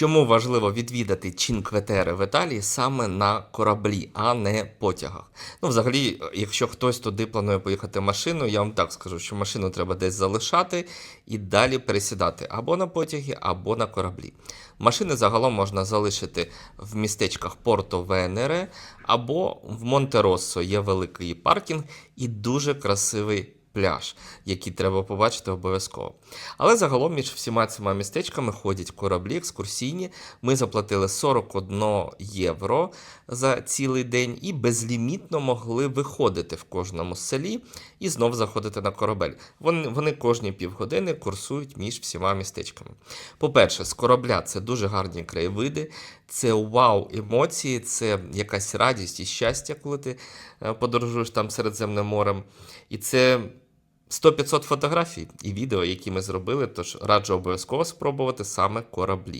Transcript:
Чому важливо відвідати Чінкветери в Італії саме на кораблі, а не потягах? Ну, взагалі, якщо хтось туди планує поїхати машиною, я вам так скажу, що машину треба десь залишати і далі пересідати або на потяги, або на кораблі. Машини загалом можна залишити в містечках Порто Венере або в Монтероссо. Є великий паркінг і дуже красивий пляж, який треба побачити обов'язково. Але загалом між всіма цими містечками ходять кораблі екскурсійні. Ми заплатили 41 євро за цілий день і безлімітно могли виходити в кожному селі і знов заходити на корабель. Вони, вони кожні півгодини курсують між всіма містечками. По-перше, з корабля це дуже гарні краєвиди, це вау емоції, це якась радість і щастя, коли ти е, подорожуєш там Середземним морем. І це 100-500 фотографій і відео, які ми зробили, тож раджу обов'язково спробувати саме кораблі.